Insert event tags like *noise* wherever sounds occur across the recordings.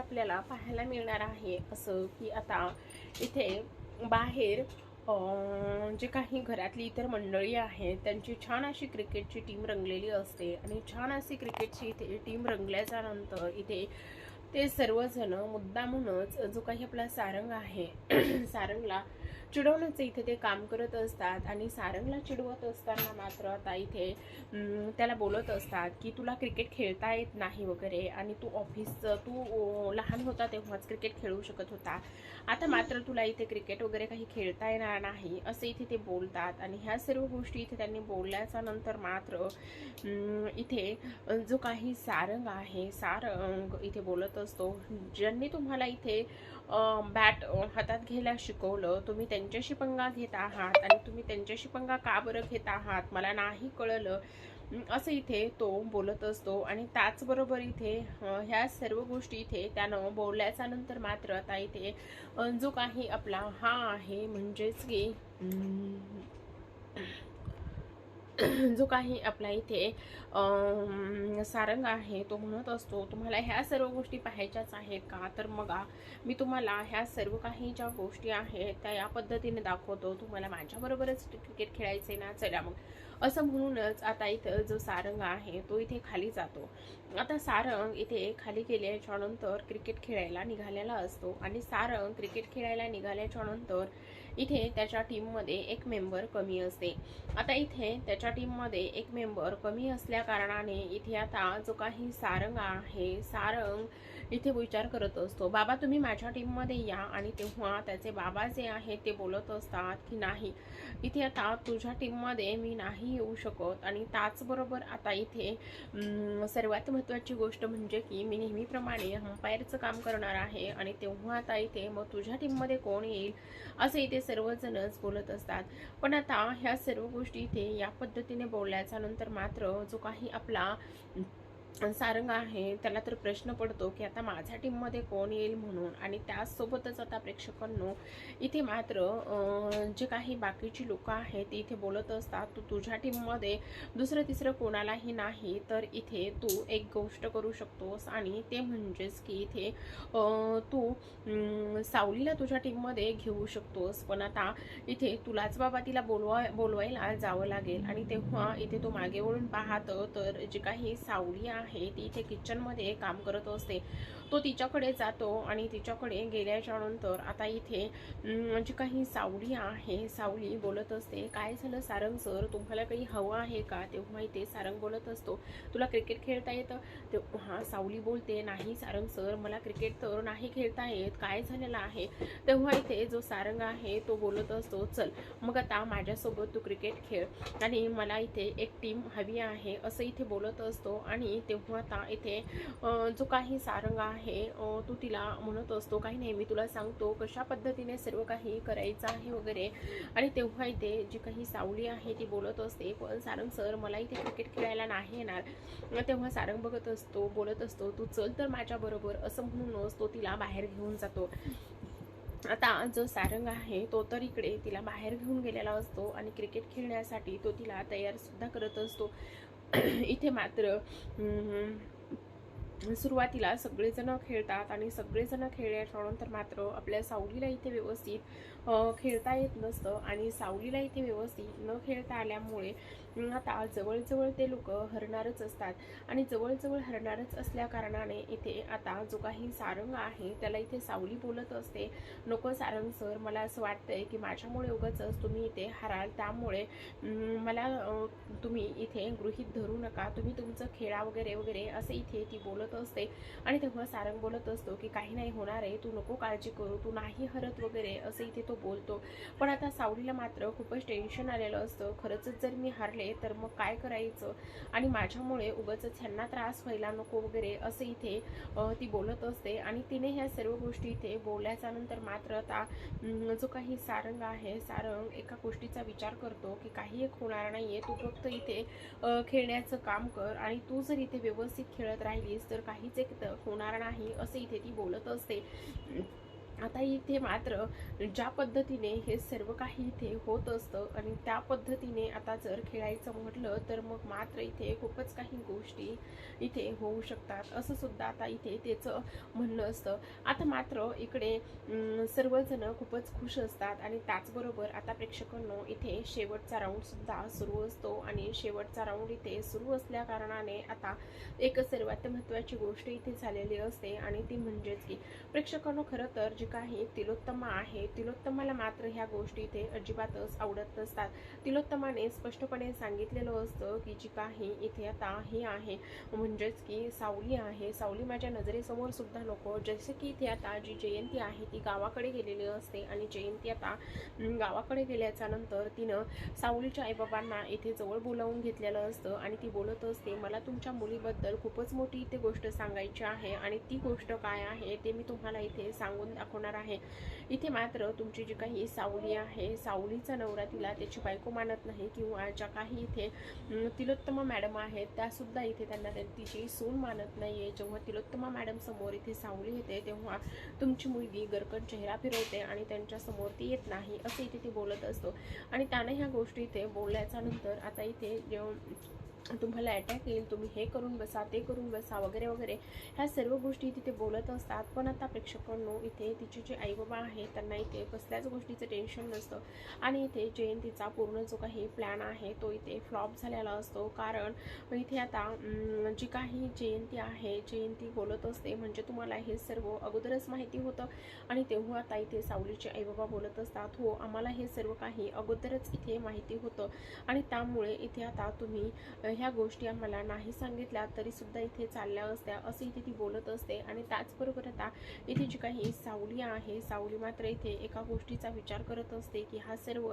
आपल्याला पाहायला मिळणार आहे. असं की आता इथे बाहेर जे काही घरातली इतर मंडळी आहेत त्यांची छान अशी क्रिकेटची टीम रंगलेली असते. आणि छान अशी क्रिकेटची इथे टीम रंगल्याच्या नंतर इथे ते सर्वजण मुद्दामूनच जो काही आपला सारंग आहे *clears throat* सारंगला चिडवण्याचं इथे ते काम करत असतात आणि सारंगला चिडवत असताना मात्र आता इथे त्याला बोलत असतात की तुला क्रिकेट खेळता येत नाही वगैरे आणि तू ऑफिसचं तू लहान होता तेव्हाच क्रिकेट खेळू शकत होता. आता मात्र तुला इथे क्रिकेट वगैरे काही खेळता येणार नाही असं इथे ते बोलतात आणि ह्या सर्व गोष्टी इथे त्यांनी बोलल्याच्या नंतर मात्र इथे जो काही सारंग आहे सारंग इथे बोलत असतो ज्यांनी तुम्हाला इथे बॅट हातात घ्यायला शिकवलं तुम्ही त्यांच्याशी पंगा घेत आहात आणि तुम्ही त्यांच्याशी पंगा का बरं घेत आहात? मला नाही कळलं. असं इथे तो बोलत असतो आणि त्याचबरोबर इथे ह्या सर्व गोष्टी इथे त्यानं बोलल्याच्या नंतर मात्र आता इथे जो काही आपला हा आहे म्हणजेच की *clears throat* जो काही आपला इथे सारंग आहे तो म्हणत असतो तुम्हाला ह्या सर्व गोष्टी पाहायच्याच आहेत का? तर मग मी तुम्हाला ह्या सर्व काही ज्या गोष्टी आहेत त्या या पद्धतीने दाखवतो. तुम्हाला माझ्याबरोबरच क्रिकेट खेळायचे ना? चला मग. असं म्हणूनच आता इथं जो सारंग आहे तो इथे खाली जातो. आता सारंग इथे खाली गेल्याच्यानंतर क्रिकेट खेळायला निघालेला असतो आणि सारंग क्रिकेट खेळायला निघाल्याच्या नंतर इथे त्याच्या टीममध्ये एक मेंबर कमी असते. आता इथे त्याच्या टीममध्ये एक मेंबर कमी असल्या कारणाने इथे आता जो काही सारंग आहे सारंग इथे विचार करत असतो बाबा तुम्ही माझ्या टीममध्ये या आणि तेव्हा त्याचे बाबा जे आहे ते बोलत असतात की नाही इथे आता तुझ्या टीममध्ये मी नाही येऊ शकत आणि त्याचबरोबर आता इथे सर्वात महत्त्वाची गोष्ट म्हणजे की मी नेहमीप्रमाणे अंपायरचं काम करणार आहे आणि तेव्हा आता इथे मग तुझ्या टीममध्ये कोण येईल असं इथे सर्वजणच बोलत असतात. पण आता ह्या सर्व गोष्टी इथे या पद्धतीने बोलल्याच्या नंतर मात्र जो काही आपला सारंग आहे त्याला तर प्रश्न पडतो की आता माझ्या टीममध्ये कोण येईल म्हणून? आणि त्याचसोबतच आता प्रेक्षकांनो इथे मात्र जे काही बाकीची लोक आहेत ती इथे बोलत असतात तू तुझ्या टीममध्ये दुसरं तिसरं कोणालाही नाही तर इथे तू एक गोष्ट करू शकतोस. आणि ते म्हणजेच की इथे तू सावलीला तुझ्या टीममध्ये घेऊ शकतोस पण आता इथे तुलाच बाबा तिला बोलवा बोलवायला जावं लागेल. आणि तेव्हा इथे तो मागे वळून पाहतं तर जे काही सावली आहे ती इथे किचनमध्ये काम करत असते तो तिच्याकडे जातो आणि तिच्याकडे गेल्याच्यानंतर आता इथे जी म्हणजे काही सावली आहे. सावली बोलत असते काय झालं सारंग सर तुम्हाला काही हवं आहे का? तेव्हा इथे सारंग बोलत असतो तुला क्रिकेट खेळता येतं? तेव्हा सावली बोलते नाही सारंग सर मला क्रिकेट तर नाही खेळता येत. काय झालेलं आहे? तेव्हा इथे जो सारंग आहे तो बोलत असतो चल मग आता माझ्यासोबत तू क्रिकेट खेळ. आणि मला इथे एक टीम हवी आहे. असं इथे बोलत असतो. आणि तेव्हा आता इथे जो काही सारंग आहे आहे. तो तिला म्हणत असतो काही नाही मी तुला सांगतो कशा पद्धतीने सर्व काही करायचं आहे वगैरे. आणि तेव्हा इथे जी काही सावली आहे ती बोलत असते पण सारंग सर मला इथे क्रिकेट खेळायला नाही येणार. तेव्हा सारंग बघत असतो बोलत असतो तू चल तर माझ्याबरोबर असं म्हणूनच तो तिला बाहेर घेऊन जातो. आता जो सारंग आहे तो तर इकडे तिला बाहेर घेऊन गेलेला असतो आणि क्रिकेट खेळण्यासाठी तो तिला तयार सुद्धा करत असतो. इथे मात्र म्हणजे सुरुवातीला सगळेजण खेळतात आणि सगळेजण खेळल्यानंतर मात्र आपल्या सावलीला इथे व्यवस्थित खेळता येत नसतं आणि सावलीला इथे व्यवस्थित न खेळता आल्यामुळे आता जवळजवळ ते लोक हरणारच असतात. आणि जवळजवळ हरणारच असल्या कारणाने इथे आता जो काही सारंग आहे त्याला इथे सावली बोलत असते. नको सारंग सर मला असं वाटतंय की माझ्यामुळे उगाच तुम्ही इथे हराल. त्यामुळे मला तुम्ही इथे गृहीत धरू नका. तुम्ही तुमचं खेळा वगैरे वगैरे असं इथे ती बोलत असते. आणि तेव्हा सारंग बोलत असतो की काही नाही होणार आहे तू नको काळजी करू तू नाही हरत वगैरे असं इथे तो बोलतो. पण आता सावलीला मात्र खूपच टेन्शन आलेलं असतं. खरंच जर मी हारले तर मग काय करायचं? आणि माझ्यामुळे उगाच ह्यांना त्रास व्हायला नको वगैरे असं इथे ती बोलत असते. आणि तिने ह्या सर्व गोष्टी इथे बोलल्याच्या नंतर मात्र आता जो काही सारंग आहे सारंग एका गोष्टीचा विचार करतो की काही एक होणार नाहीये. तू फक्त इथे खेळण्याचं काम कर. आणि तू जर इथे व्यवस्थित खेळत राहिलीस तर काहीच एक होणार नाही असे इथे ती बोलत असते. आता इथे मात्र ज्या पद्धतीने हे सर्व काही इथे होत असतं आणि त्या पद्धतीने आता जर खेळायचं म्हटलं तर मग मात्र इथे खूपच काही गोष्टी इथे होऊ शकतात. असं सुद्धा आता इथे त्याचं म्हणणं असतं. आता मात्र इकडे सर्वजण खूपच खुश असतात आणि त्याचबरोबर आता प्रेक्षकांनो इथे शेवटचा राऊंड सुद्धा सुरू असतो आणि शेवटचा राऊंड इथे सुरू असल्या कारणाने आता एक सर्वात महत्त्वाची गोष्ट इथे झालेली असते आणि ती म्हणजेच की प्रेक्षकांनो खरं तर जी काही तिलोत्तमा आहे. तिलोत्तमाला मात्र ह्या गोष्टी इथे अजिबातच आवडत नसतात. तिलोत्तमाने स्पष्टपणे सांगितलेलं असतं की जी काही इथे आता हे आहे म्हणजेच की सावली आहे. सावली माझ्या नजरेसमोर सुद्धा नको. जसे की इथे आता जी जयंती आहे ती गावाकडे गेलेली असते आणि जयंती आता गावाकडे गेल्याच्यानंतर तिनं सावलीच्या आईबाबांना इथे जवळ बोलावून घेतलेलं असतं आणि ती बोलत असते मला तुमच्या मुलीबद्दल खूपच मोठी इथे गोष्ट सांगायची आहे आणि ती गोष्ट काय आहे ते मी तुम्हाला इथे सांगून दाखवणार आहे. इथे मात्र तुमची जी काही सावली आहे सावलीचा नवरा तिला त्याची बायको मानत नाही किंवा ज्या काही इथे तिलोत्तमा मॅडम आहेत त्यासुद्धा इथे त्यांना तिची सून मानत नाही आहे जेव्हा तिलोत्तमा मॅडम समोर इथे सावली येते तेव्हा तुमची मुलगी गरकन चेहरा फिरवते आणि त्यांच्यासमोर ती येत नाही असं इथे ती बोलत असतो. आणि त्याने ह्या गोष्टी इथे बोलल्याच्या नंतर आता इथे जेव्हा तुम्हाला अटॅक येईल तुम्ही हे करून बसा ते करून बसा वगैरे वगैरे. ह्या सर्व गोष्टी तिथे बोलत असतात. पण आता प्रेक्षकांनो इथे तिचे जे आईबाबा आहेत त्यांना इथे कसल्याच गोष्टीचं टेन्शन नसतं. आणि इथे जयंतीचा पूर्ण जो काही प्लॅन आहे तो इथे फ्लॉप झालेला असतो. कारण इथे आता जी काही जयंती आहे जयंती बोलत असते म्हणजे तुम्हाला हे सर्व अगोदरच माहिती होतं. आणि तेव्हा आता इथे सावलीचे आईबाबा बोलत असतात हो आम्हाला हे सर्व काही अगोदरच इथे माहिती होतं. आणि त्यामुळे इथे आता तुम्ही ह्या गोष्टी आम्हाला नाही सांगितल्या तरी सुद्धा इथे चालल्या असत्या असं इथे ती बोलत असते. आणि त्याचबरोबर आता इथे जी काही सावली आहे सावली मात्र इथे एका गोष्टीचा विचार करत असते की हा सर्व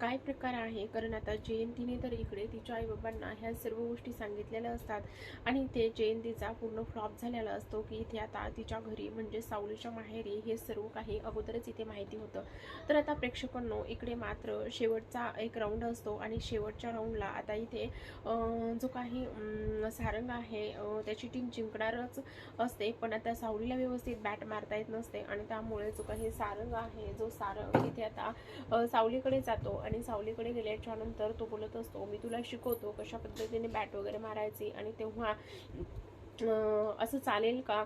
काय प्रकार आहे? कारण आता जयंतीने तर इकडे तिच्या आईबाबांना ह्या सर्व गोष्टी सांगितलेल्या असतात. आणि इथे जयंतीचा पूर्ण फ्लॉप झालेला असतो की इथे आता तिच्या घरी म्हणजे सावलीच्या माहेरी हे सर्व काही अगोदरच इथे माहिती होतं. तर आता प्रेक्षकांनो इकडे मात्र शेवटचा एक राऊंड असतो आणि शेवटच्या राऊंडला आता इथे जो काही सारंग आहे त्याची टीम जिंकणारच असते पण आता सावलीला व्यवस्थित बॅट मारता येत नसते आणि त्यामुळे जो काही सारंग आहे जो सारंग तिथे आता सावलीकडे जातो आणि सावलीकडे गेल्याच्यानंतर तो बोलत असतो मी तुला शिकवतो कशा पद्धतीने बॅट वगैरे मारायची. आणि तेव्हा असं चालेल का?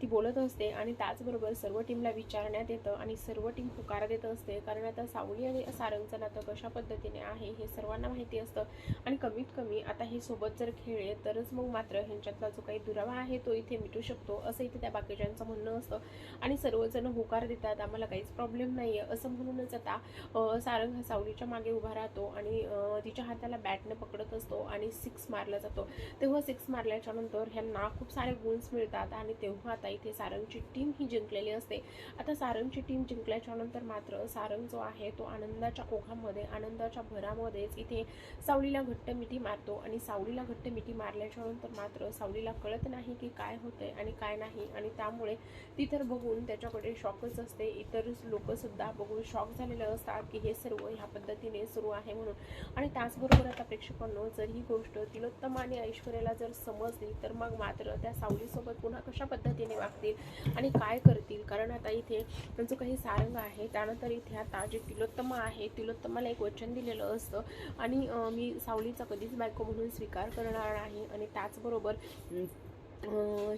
ती बोलत असते आणि त्याचबरोबर सर्व टीमला विचारण्यात येतं आणि सर्व टीम पुकार देत असते. कारण आता सावली आणि सारंगचं नातं कशा पद्धतीने आहे हे सर्वांना माहिती असतं. आणि कमीत कमी आता हे सोबत जर खेळले तरच मग मात्र ह्यांच्यातला जो काही दुरावा आहे तो इथे मिटू शकतो असं इथे त्या बाकीच्यांचं म्हणणं असतं. आणि सर्वजण होकार देतात आम्हाला काहीच प्रॉब्लेम नाही आहे असं म्हणूनच आता सारंग हा सावलीच्या मागे उभा राहतो आणि तिच्या हाताला बॅटनं पकडत असतो आणि सिक्स मारला जातो. तेव्हा सिक्स मारल्याच्यानंतर ह्यांना ह्यांना खूप सारे गुन्स मिळतात आणि तेव्हा आता इथे सारंगची टीम ही जिंकलेली असते. आता सारंगची टीम जिंकल्याच्या नंतर मात्र सारंग जो आहे तो आनंदाच्या ओघामध्ये आनंदाच्या भरामध्येच इथे सावलीला घट्ट मिठी मारतो आणि सावलीला घट्ट मिठी मारल्याच्या नंतर मात्र सावलीला कळत नाही की काय होतंय आणि काय नाही आणि त्यामुळे ती तर बघून त्याच्याकडे शॉकच असते. इतर लोकसुद्धा बघून शॉक झालेले असतात की हे सर्व ह्या पद्धतीने सुरू आहे म्हणून. आणि त्याचबरोबर आता प्रेक्षकांनो जर ही गोष्ट तिलोत्तम आणि ऐश्वर्याला जर समजली तर मग मात्र त्या सावलीसोबत पुन्हा कशा पद्धतीने वागतील आणि काय करतील? कारण आता इथे त्यांचं काही सारंग आहे. त्यानंतर इथे आता जे तिलोत्तमा आहे तिलोत्तमाला एक वचन दिलेलं असतं. आणि मी सावलीचा कधीच बायको म्हणून स्वीकार करणार नाही. आणि त्याचबरोबर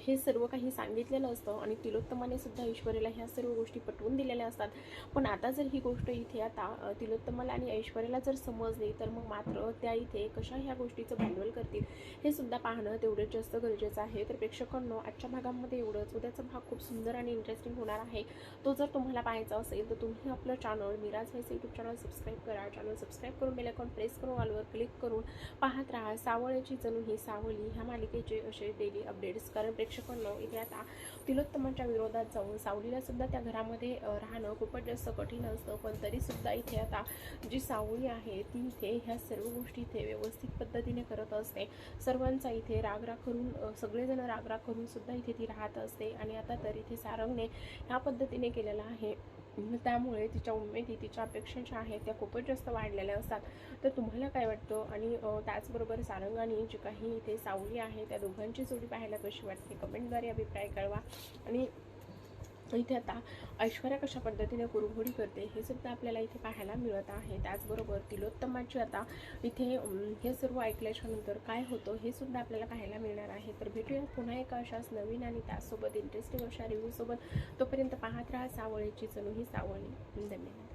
हे सर्व काही सांगितलेलं असतं आणि तिलोत्तमाने सुद्धा ऐश्वर्याला ह्या सर्व गोष्टी पटवून दिलेल्या असतात. पण आता जर ही गोष्ट इथे आता तिलोत्तमाला आणि ऐश्वर्याला जर समजली तर मग मात्र त्या इथे कशा ह्या गोष्टीचं भांडवल करतील हे सुद्धा पाहणं तेवढंच जास्त गरजेचं आहे. तर प्रेक्षकांनो आजच्या भागामध्ये एवढंच. उद्याचा भाग खूप सुंदर आणि इंटरेस्टिंग होणार आहे. तो जर तुम्हाला पाहायचा असेल तर तुम्ही आपलं channel Miraj voice YouTube channel subscribe करा. चॅनल सबस्क्राईब करून बेल आयकॉन प्रेस करून ऑलवर क्लिक करून पाहत राहा. सावळ्याची जणू ही सावली ह्या मालिकेचे असे डेली अपडेट अपडेट्स कारण प्रेक्षकांनो इथे आता तिलोत्तमांच्या विरोधात जाऊन सावलीला सुद्धा त्या घरामध्ये राहणं खूपच जास्त कठीण असतं. पण तरी सुद्धा इथे आता जी सावली आहे ती इथे ह्या सर्व गोष्टी इथे व्यवस्थित पद्धतीने करत असते. सर्वांचा इथे रागराग करून सगळेजण रागराग करून सुद्धा इथे ती राहत असते. आणि आता तर इथे सारंगने ह्या पद्धतीने केलेलं आहे. त्यामुळे तिच्या उमेदी तिच्या अपेक्षा ज्या आहेत त्या खूपच जास्त वाढलेल्या असतात. तर तुम्हाला काय वाटतं? आणि त्याचबरोबर सारंगाने जी काही इथे सावली आहे त्या दोघांची जोडी पाहायला कशी वाटते? कमेंटद्वारे अभिप्राय कळवा. आणि इथे आता ऐश्वर्या कशा पद्धतीने कुरघोडी करते हे सुद्धा आपल्याला इथे पाहायला मिळत आहे. त्याचबरोबर तिलोत्तमाची आता इथे हे सर्व ऐकल्याच्यानंतर काय होतं हे सुद्धा आपल्याला पाहायला मिळणार आहे. तर भेटूया पुन्हा एका अशाच नवीन आणि त्याचसोबत इंटरेस्टिंग अशा रिव्ह्यूसोबत तोपर्यंत पाहत राहा सावळीची चलू ही सावळी. धन्यवाद.